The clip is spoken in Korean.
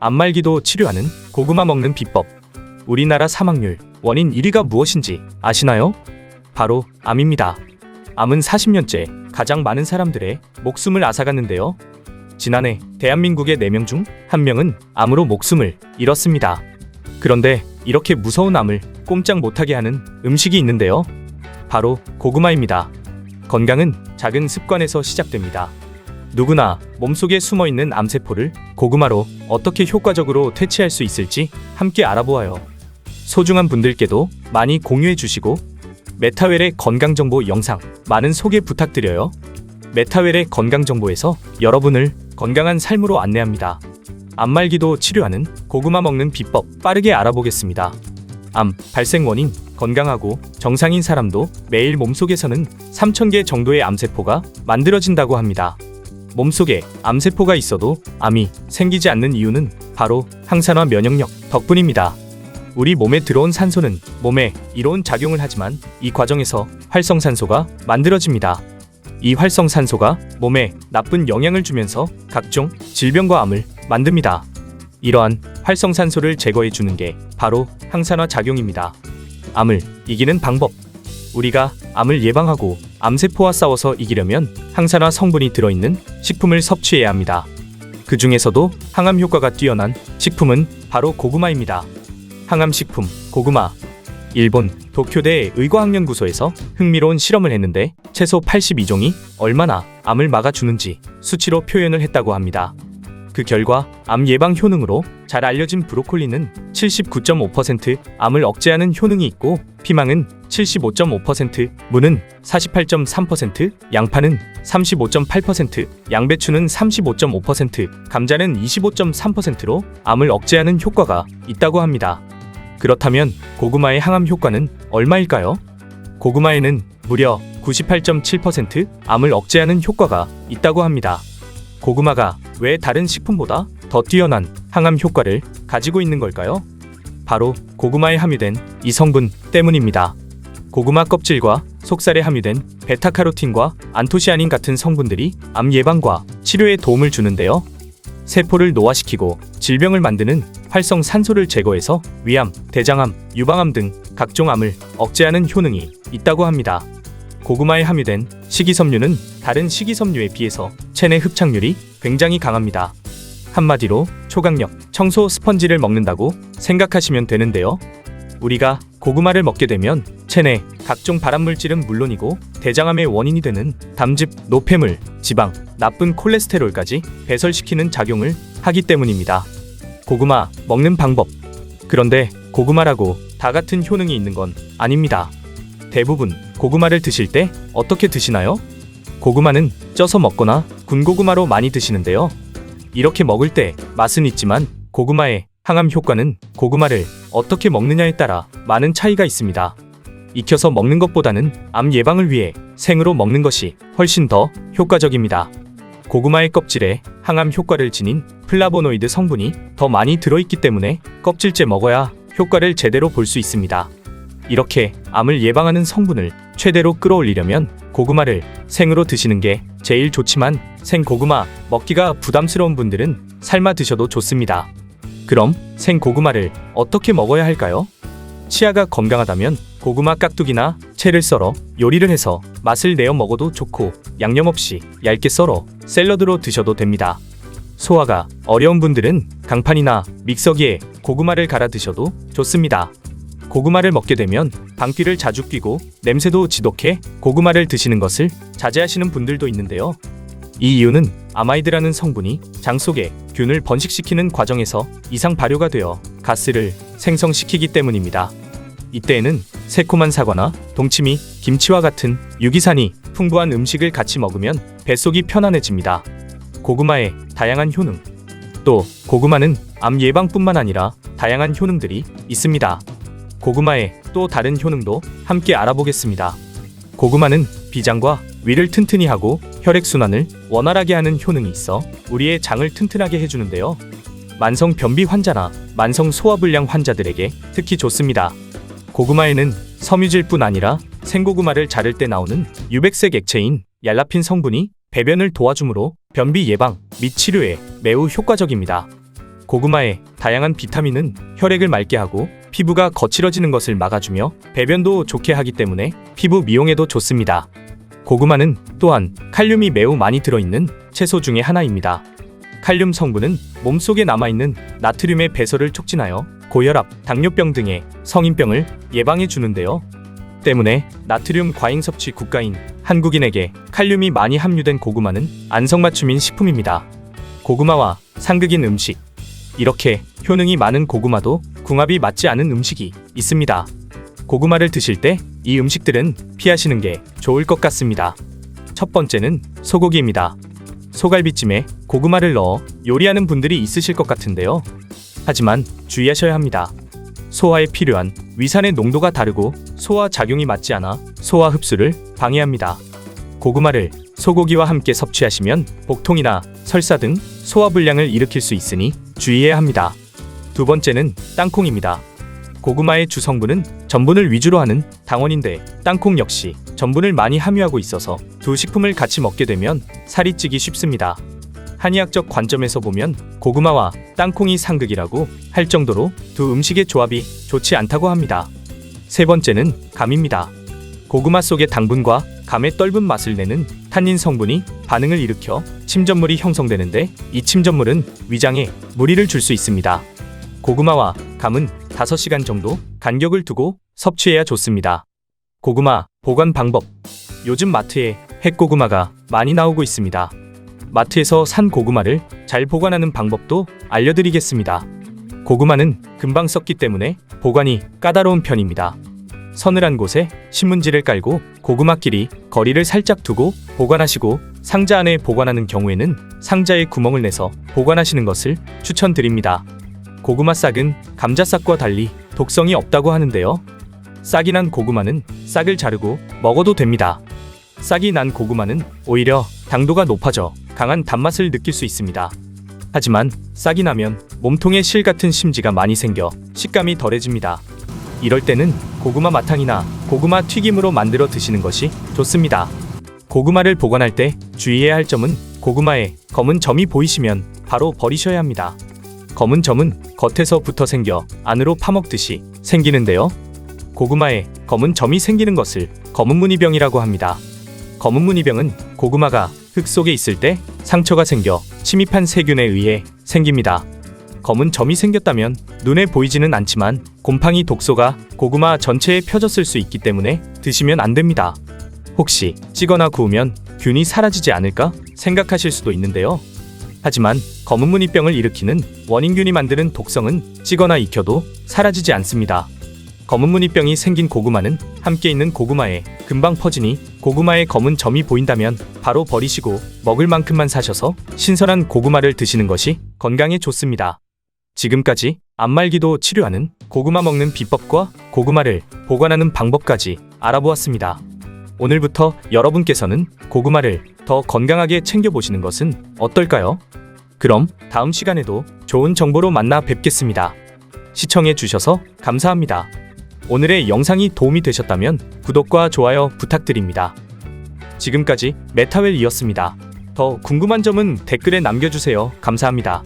암말기도 치료하는 고구마 먹는 비법. 우리나라 사망률 원인 1위가 무엇인지 아시나요? 바로 암입니다. 암은 40년째 가장 많은 사람들의 목숨을 앗아갔는데요. 지난해 대한민국의 4명 중 1명은 암으로 목숨을 잃었습니다. 그런데 이렇게 무서운 암을 꼼짝 못하게 하는 음식이 있는데요. 바로 고구마입니다. 건강은 작은 습관에서 시작됩니다. 누구나 몸속에 숨어 있는 암세포를 고구마로 어떻게 효과적으로 퇴치할 수 있을지 함께 알아보아요. 소중한 분들께도 많이 공유해 주시고 메타웰의 건강 정보 영상 많은 소개 부탁드려요. 메타웰의 건강 정보에서 여러분을 건강한 삶으로 안내합니다. 암말기도 치료하는 고구마 먹는 비법 빠르게 알아보겠습니다. 암 발생 원인 건강하고 정상인 사람도 매일 몸속에서는 3,000개 정도의 암세포가 만들어진다고 합니다. 몸속에 암세포가 있어도 암이 생기지 않는 이유는 바로 항산화 면역력 덕분입니다. 우리 몸에 들어온 산소는 몸에 이로운 작용을 하지만 이 과정에서 활성산소가 만들어집니다. 이 활성산소가 몸에 나쁜 영향을 주면서 각종 질병과 암을 만듭니다. 이러한 활성산소를 제거해 주는 게 바로 항산화 작용입니다. 암을 이기는 방법. 우리가 암을 예방하고 암세포와 싸워서 이기려면 항산화 성분이 들어있는 식품을 섭취해야 합니다. 그 중에서도 항암 효과가 뛰어난 식품은 바로 고구마입니다. 항암 식품 고구마. 일본 도쿄대 의과학연구소에서 흥미로운 실험을 했는데 채소 82종이 얼마나 암을 막아주는지 수치로 표현을 했다고 합니다. 그 결과 암 예방 효능으로 잘 알려진 브로콜리는 79.5% 암을 억제하는 효능이 있고 피망은 75.5%, 무는 48.3%, 양파는 35.8%, 양배추는 35.5%, 감자는 25.3%로 암을 억제하는 효과가 있다고 합니다. 그렇다면 고구마의 항암 효과는 얼마일까요? 고구마에는 무려 98.7% 암을 억제하는 효과가 있다고 합니다. 고구마가 왜 다른 식품보다 더 뛰어난 항암 효과를 가지고 있는 걸까요? 바로 고구마에 함유된 이 성분 때문입니다. 고구마 껍질과 속살에 함유된 베타카로틴과 안토시아닌 같은 성분들이 암 예방과 치료에 도움을 주는데요. 세포를 노화시키고 질병을 만드는 활성 산소를 제거해서 위암, 대장암, 유방암 등 각종 암을 억제하는 효능이 있다고 합니다. 고구마에 함유된 식이섬유는 다른 식이섬유에 비해서 체내 흡착률이 굉장히 강합니다. 한마디로 초강력 청소 스펀지를 먹는다고 생각하시면 되는데요. 우리가 고구마를 먹게 되면 체내 각종 발암물질은 물론이고 대장암의 원인이 되는 담즙, 노폐물, 지방, 나쁜 콜레스테롤까지 배설시키는 작용을 하기 때문입니다. 고구마 먹는 방법. 그런데 고구마라고 다 같은 효능이 있는 건 아닙니다. 대부분 고구마를 드실 때 어떻게 드시나요? 고구마는 쪄서 먹거나 군고구마로 많이 드시는데요. 이렇게 먹을 때 맛은 있지만 고구마의 항암 효과는 고구마를 어떻게 먹느냐에 따라 많은 차이가 있습니다. 익혀서 먹는 것보다는 암 예방을 위해 생으로 먹는 것이 훨씬 더 효과적입니다. 고구마의 껍질에 항암 효과를 지닌 플라보노이드 성분이 더 많이 들어있기 때문에 껍질째 먹어야 효과를 제대로 볼 수 있습니다. 이렇게 암을 예방하는 성분을 최대로 끌어올리려면 고구마를 생으로 드시는 게 제일 좋지만 생 고구마 먹기가 부담스러운 분들은 삶아 드셔도 좋습니다. 그럼 생 고구마를 어떻게 먹어야 할까요? 치아가 건강하다면 고구마 깍두기나 채를 썰어 요리를 해서 맛을 내어 먹어도 좋고 양념 없이 얇게 썰어 샐러드로 드셔도 됩니다. 소화가 어려운 분들은 강판이나 믹서기에 고구마를 갈아 드셔도 좋습니다. 고구마를 먹게 되면 방귀를 자주 뀌고 냄새도 지독해 고구마를 드시는 것을 자제하시는 분들도 있는데요. 이 이유는 아마이드라는 성분이 장 속에 균을 번식시키는 과정에서 이상 발효가 되어 가스를 생성시키기 때문입니다. 이때에는 새콤한 사과나 동치미, 김치와 같은 유기산이 풍부한 음식을 같이 먹으면 뱃속이 편안해집니다. 고구마의 다양한 효능. 또 고구마는 암 예방뿐만 아니라 다양한 효능들이 있습니다. 고구마의 또 다른 효능도 함께 알아보겠습니다. 고구마는 비장과 위를 튼튼히 하고 혈액순환을 원활하게 하는 효능이 있어 우리의 장을 튼튼하게 해주는데요. 만성 변비 환자나 만성 소화불량 환자들에게 특히 좋습니다. 고구마에는 섬유질뿐 아니라 생고구마를 자를 때 나오는 유백색 액체인 얄라핀 성분이 배변을 도와주므로 변비 예방 및 치료에 매우 효과적입니다. 고구마의 다양한 비타민은 혈액을 맑게 하고 피부가 거칠어지는 것을 막아주며 배변도 좋게 하기 때문에 피부 미용에도 좋습니다. 고구마는 또한 칼륨이 매우 많이 들어있는 채소 중에 하나입니다. 칼륨 성분은 몸속에 남아있는 나트륨의 배설을 촉진하여 고혈압, 당뇨병 등의 성인병을 예방해 주는데요. 때문에 나트륨 과잉 섭취 국가인 한국인에게 칼륨이 많이 함유된 고구마는 안성맞춤인 식품입니다. 고구마와 상극인 음식 이렇게 효능이 많은 고구마도 궁합이 맞지 않은 음식이 있습니다. 고구마를 드실 때 이 음식들은 피하시는 게 좋을 것 같습니다. 첫 번째는 소고기입니다. 소갈비찜에 고구마를 넣어 요리하는 분들이 있으실 것 같은데요. 하지만 주의하셔야 합니다. 소화에 필요한 위산의 농도가 다르고 소화 작용이 맞지 않아 소화 흡수를 방해합니다. 고구마를 소고기와 함께 섭취하시면 복통이나 설사 등 소화 불량을 일으킬 수 있으니 주의해야 합니다. 두 번째는 땅콩입니다. 고구마의 주 성분은 전분을 위주로 하는 당원인데 땅콩 역시 전분을 많이 함유하고 있어서 두 식품을 같이 먹게 되면 살이 찌기 쉽습니다. 한의학적 관점에서 보면 고구마와 땅콩이 상극이라고 할 정도로 두 음식의 조합이 좋지 않다고 합니다. 세 번째는 감입니다. 고구마 속의 당분과 감의 떫은 맛을 내는 탄닌 성분이 반응을 일으켜 침전물이 형성되는데 이 침전물은 위장에 무리를 줄 수 있습니다. 고구마와 감은 5시간 정도 간격을 두고 섭취해야 좋습니다. 고구마 보관 방법 요즘 마트에 핵고구마가 많이 나오고 있습니다. 마트에서 산 고구마를 잘 보관하는 방법도 알려드리겠습니다. 고구마는 금방 썩기 때문에 보관이 까다로운 편입니다. 서늘한 곳에 신문지를 깔고 고구마끼리 거리를 살짝 두고 보관하시고 상자 안에 보관하는 경우에는 상자에 구멍을 내서 보관하시는 것을 추천드립니다. 고구마 싹은 감자 싹과 달리 독성이 없다고 하는데요. 싹이 난 고구마는 싹을 자르고 먹어도 됩니다. 싹이 난 고구마는 오히려 당도가 높아져 강한 단맛을 느낄 수 있습니다. 하지만 싹이 나면 몸통에 실 같은 심지가 많이 생겨 식감이 덜해집니다. 이럴 때는 고구마 마탕이나 고구마 튀김으로 만들어 드시는 것이 좋습니다. 고구마를 보관할 때 주의해야 할 점은 고구마에 검은 점이 보이시면 바로 버리셔야 합니다. 검은 점은 겉에서 붙어 생겨 안으로 파먹듯이 생기는데요. 고구마에 검은 점이 생기는 것을 검은 무늬병이라고 합니다. 검은 무늬병은 고구마가 흙 속에 있을 때 상처가 생겨 침입한 세균에 의해 생깁니다. 검은 점이 생겼다면 눈에 보이지는 않지만 곰팡이 독소가 고구마 전체에 펴졌을 수 있기 때문에 드시면 안 됩니다. 혹시 찌거나 구우면 균이 사라지지 않을까 생각하실 수도 있는데요. 하지만 검은 무늬병을 일으키는 원인균이 만드는 독성은 찌거나 익혀도 사라지지 않습니다. 검은 무늬병이 생긴 고구마는 함께 있는 고구마에 금방 퍼지니 고구마에 검은 점이 보인다면 바로 버리시고 먹을 만큼만 사셔서 신선한 고구마를 드시는 것이 건강에 좋습니다. 지금까지 안말기도 치료하는 고구마 먹는 비법과 고구마를 보관하는 방법까지 알아보았습니다. 오늘부터 여러분께서는 고구마를 더 건강하게 챙겨보시는 것은 어떨까요? 그럼 다음 시간에도 좋은 정보로 만나 뵙겠습니다. 시청해 주셔서 감사합니다. 오늘의 영상이 도움이 되셨다면 구독과 좋아요 부탁드립니다. 지금까지 메타웰이었습니다. 더 궁금한 점은 댓글에 남겨주세요. 감사합니다.